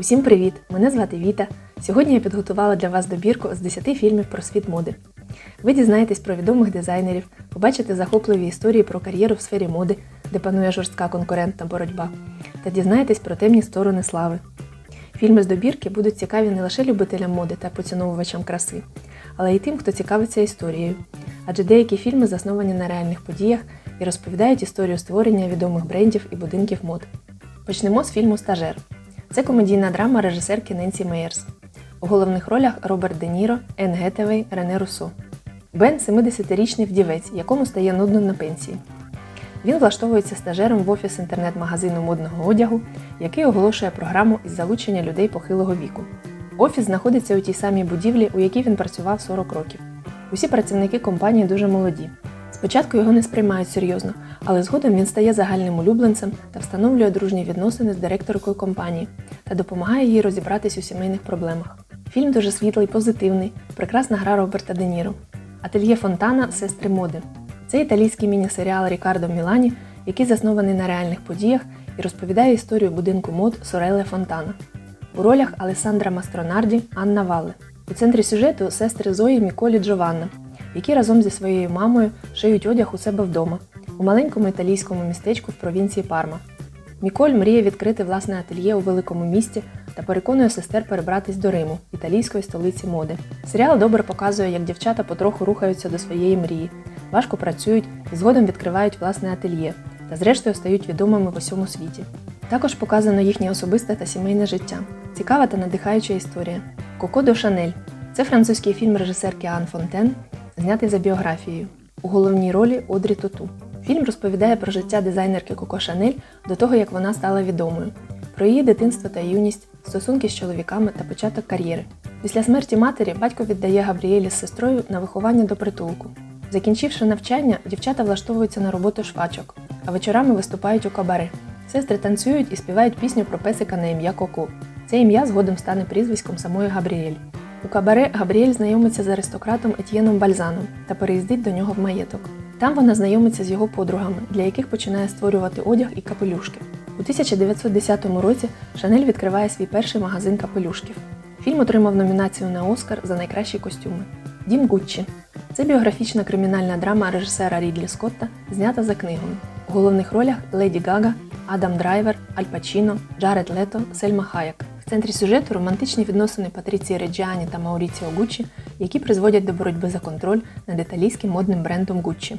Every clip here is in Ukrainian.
Усім привіт! Мене звати Віта. Сьогодні я підготувала для вас добірку з 10 фільмів про світ моди. Ви дізнаєтесь про відомих дизайнерів, побачите захопливі історії про кар'єру в сфері моди, де панує жорстка конкурентна боротьба, та дізнаєтесь про темні сторони слави. Фільми з добірки будуть цікаві не лише любителям моди та поціновувачам краси, але й тим, хто цікавиться історією. Адже деякі фільми засновані на реальних подіях і розповідають історію створення відомих брендів і будинків мод. Почнемо з фільму Стажер. Це комедійна драма режисерки Ненсі Мейерс. У головних ролях Роберт Де Ніро, Енн Гетевей, Рене Руссо. Бен 70-річний вдівець, якому стає нудно на пенсії. Він влаштовується стажером в офіс інтернет-магазину модного одягу, який оголошує програму із залучення людей похилого віку. Офіс знаходиться у тій самій будівлі, у якій він працював 40 років. Усі працівники компанії дуже молоді. Спочатку його не сприймають серйозно, але згодом він стає загальним улюбленцем та встановлює дружні відносини з директоркою компанії та допомагає їй розібратись у сімейних проблемах. Фільм дуже світлий, позитивний, прекрасна гра Роберта Де Ніро. Ательє Фонтана Сестри моди. Це італійський міні-серіал Рікардо Мілані, який заснований на реальних подіях і розповідає історію будинку мод Сореле Фонтана. У ролях Алесандра Мастронарді, Анна Валле. У центрі сюжету сестри Зої Міколі Джованна, які разом зі своєю мамою шиють одяг у себе вдома, у маленькому італійському містечку в провінції Парма. Міколь мріє відкрити власне ательє у великому місті та переконує сестер перебратись до Риму, італійської столиці моди. Серіал добре показує, як дівчата потроху рухаються до своєї мрії, важко працюють і згодом відкривають власне ательє та зрештою стають відомими в усьому світі. Також показано їхнє особисте та сімейне життя. Цікава та надихаюча історія. Коко до Шанель це французький фільм режисерки Ан Фонтен, знятий за біографією. У головній ролі Одрі Тоту. Фільм розповідає про життя дизайнерки Коко Шанель до того, як вона стала відомою, про її дитинство та юність, стосунки з чоловіками та початок кар'єри. Після смерті матері батько віддає Габріелі з сестрою на виховання до притулку. Закінчивши навчання, дівчата влаштовуються на роботу швачок, а вечорами виступають у кабаре. Сестри танцюють і співають пісню про песика на ім'я Коко. Це ім'я згодом стане прізвиськом самої Габріель. У кабаре Габріель знайомиться з аристократом Етьєном Бальзаном та переїздить до нього в маєток. Там вона знайомиться з його подругами, для яких починає створювати одяг і капелюшки. У 1910 році Шанель відкриває свій перший магазин капелюшків. Фільм отримав номінацію на Оскар за найкращі костюми. Дім Гуччі це біографічна кримінальна драма режисера Рідлі Скотта, знята за книгою. У головних ролях Леді Гага, Адам Драйвер, Аль Пачіно, Джаред Лето, Сельма Хаяк. В центрі сюжету романтичні відносини Патріції Реджіані та Мауріціо Гуччі, які призводять до боротьби за контроль над італійським модним брендом Гуччі.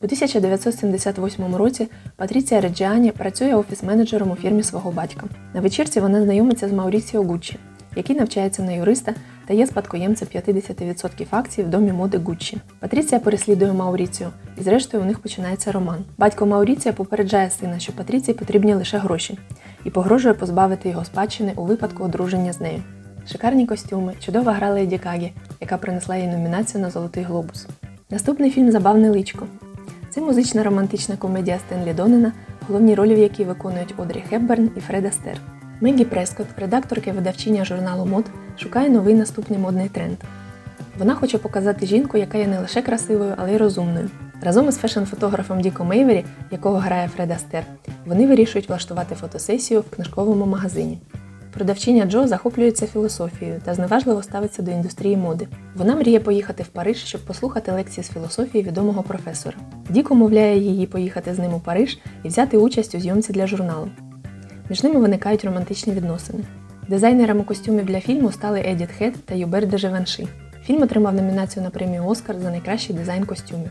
У 1978 році Патріція Реджіані працює офіс-менеджером у фірмі свого батька. На вечірці вона знайомиться з Мауріціо Гуччі, який навчається на юриста та є спадкоємцем 50% акцій в домі моди Гуччі. Патріція переслідує Мауріціо, і зрештою у них починається роман. Батько Мауріція попереджає сина, що Патріції потрібні лише гроші, і погрожує позбавити його спадщини у випадку одруження з нею. Шикарні костюми, чудова гра Леді Гагі, яка принесла їй номінацію на Золотий глобус. Наступний фільм Забавне личко. Це музична романтична комедія Стенлі Донена, головні ролі в якій виконують Одрі Хепберн і Фред Астер. Мегі Прескот, редакторка і видавчиня журналу мод, шукає новий наступний модний тренд. Вона хоче показати жінку, яка є не лише красивою, але й розумною. Разом із фешн-фотографом Діко Мейвері, якого грає Фред Астер, вони вирішують влаштувати фотосесію в книжковому магазині. Продавчиня Джо захоплюється філософією та зневажливо ставиться до індустрії моди. Вона мріє поїхати в Париж, щоб послухати лекції з філософії відомого професора. Дік умовляє її поїхати з ним у Париж і взяти участь у зйомці для журналу. Між ними виникають романтичні відносини. Дизайнерами костюмів для фільму стали Едіт Хед та Юбер де Живанши. Фільм отримав номінацію на премію Оскар за найкращий дизайн костюмів.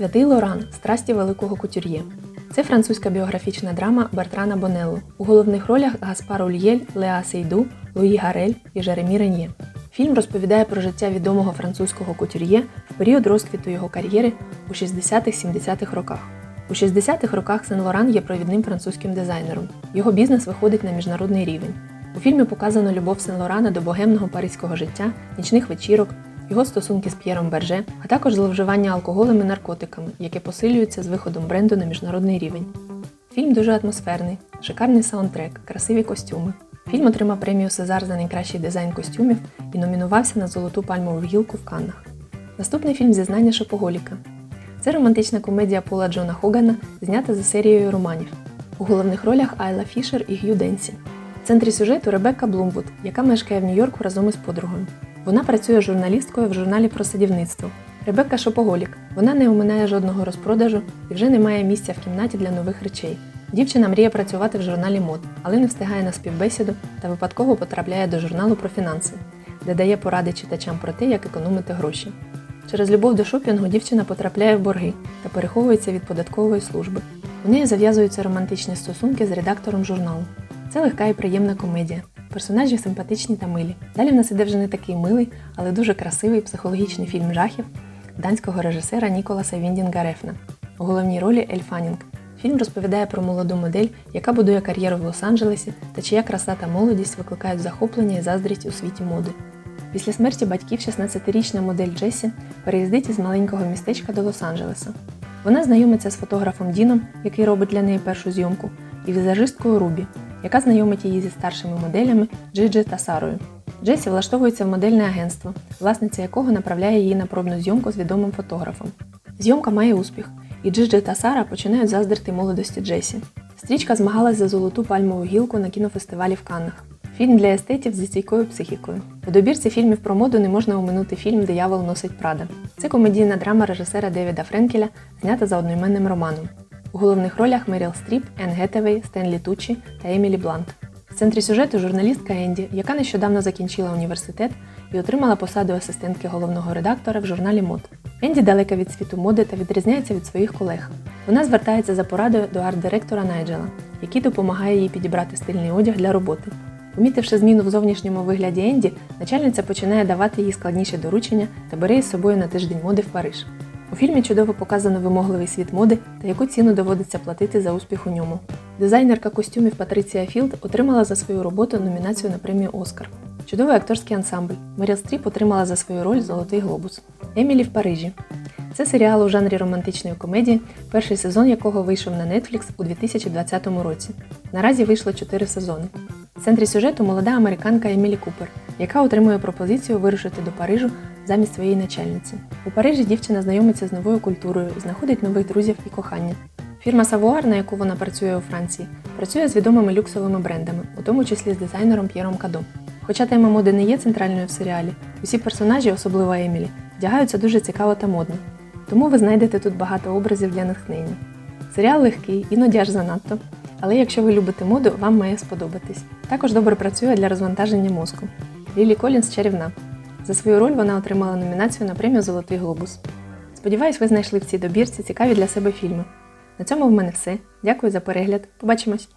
Святий Лоран Страсті великого кутюр'є. Це французька біографічна драма Бертрана Бонелло. У головних ролях Гаспар Ульєль, Леа Сейду, Луї Гарель і Жеремі Рен'є. Фільм розповідає про життя відомого французького кутюр'є в період розквіту його кар'єри у 60-70-х роках. У 60-х роках Сен Лоран є провідним французьким дизайнером. Його бізнес виходить на міжнародний рівень. У фільмі показано любов Сен Лорана до богемного паризького життя, нічних вечірок, його стосунки з П'єром Берже, а також зловживання алкоголем і наркотиками, яке посилюється з виходом бренду на міжнародний рівень. Фільм дуже атмосферний, шикарний саундтрек, красиві костюми. Фільм отримав премію Сезар за найкращий дизайн костюмів і номінувався на золоту пальмову гілку в Каннах. Наступний фільм Зізнання Шопоголіка. Це романтична комедія Пола Джона Хогана, знята за серією романів. У головних ролях Айла Фішер і Г'ю Денсі. В центрі сюжету Ребекка Блумвуд, яка мешкає в Нью-Йорку разом із подругою. Вона працює журналісткою в журналі про садівництво. Ребекка шопоголік. Вона не оминає жодного розпродажу і вже не має місця в кімнаті для нових речей. Дівчина мріє працювати в журналі мод, але не встигає на співбесіду та випадково потрапляє до журналу про фінанси, де дає поради читачам про те, як економити гроші. Через любов до шопінгу дівчина потрапляє в борги та переховується від податкової служби. У неї зав'язуються романтичні стосунки з редактором журналу. Це легка і приємна комедія. Персонажі симпатичні та милі. Далі в нас іде вже не такий милий, але дуже красивий психологічний фільм жахів данського режисера Ніколаса Віндінга Рефна. У головній ролі Ель Фанінг. Фільм розповідає про молоду модель, яка будує кар'єру в Лос-Анджелесі та чия краса та молодість викликають захоплення і заздрість у світі моди. Після смерті батьків 16-річна модель Джесі переїздить із маленького містечка до Лос-Анджелеса. Вона знайомиться з фотографом Діном, який робить для неї першу зйомку, і візажисткою Рубі, яка знайомить її зі старшими моделями Джиджи та Сарою. Джесі влаштовується в модельне агентство, власниця якого направляє її на пробну зйомку з відомим фотографом. Зйомка має успіх, і Джиджи та Сара починають заздрити молодості Джесі. Стрічка змагалась за золоту пальмову гілку на кінофестивалі в Каннах. Фільм для естетів зі стійкою психікою. У добірці фільмів про моду не можна оминути фільм Диявол носить Прада. Це комедійна драма режисера Девіда Френкеля, знята за одноіменним романом. У головних ролях Меріл Стріп, Енн Гетевей, Стенлі Тучі та Емілі Блант. В центрі сюжету журналістка Енді, яка нещодавно закінчила університет і отримала посаду асистентки головного редактора в журналі мод. Енді далека від світу моди та відрізняється від своїх колег. Вона звертається за порадою до арт-директора Найджела, який допомагає їй підібрати стильний одяг для роботи. Помітивши зміну в зовнішньому вигляді Енді, начальниця починає давати їй складніші доручення та бере із собою на тиждень моди в Париж. У фільмі чудово показано вимогливий світ моди та яку ціну доводиться платити за успіх у ньому. Дизайнерка костюмів Патриція Філд отримала за свою роботу номінацію на премію Оскар. Чудовий акторський ансамбль. Меріл Стріп отримала за свою роль Золотий глобус. Емілі в Парижі. Це серіал у жанрі романтичної комедії, перший сезон якого вийшов на Netflix у 2020 році. Наразі вийшло 4 сезони. В центрі сюжету молода американка Емілі Купер, яка отримує пропозицію вирушити до Парижу замість своєї начальниці. У Парижі дівчина знайомиться з новою культурою, знаходить нових друзів і кохання. Фірма Савуар, на яку вона працює у Франції, працює з відомими люксовими брендами, у тому числі з дизайнером П'єром Кадо. Хоча тема моди не є центральною в серіалі, усі персонажі, особливо Емілі, вдягаються дуже цікаво та модно. Тому ви знайдете тут багато образів для натхнення. Серіал легкий, іноді аж занадто, але якщо ви любите моду, вам має сподобатись. Також добре працює для розвантаження мозку. Лілі Колінс чарівна. За свою роль вона отримала номінацію на премію Золотий глобус. Сподіваюсь, ви знайшли в цій добірці цікаві для себе фільми. На цьому в мене все. Дякую за перегляд. Побачимось!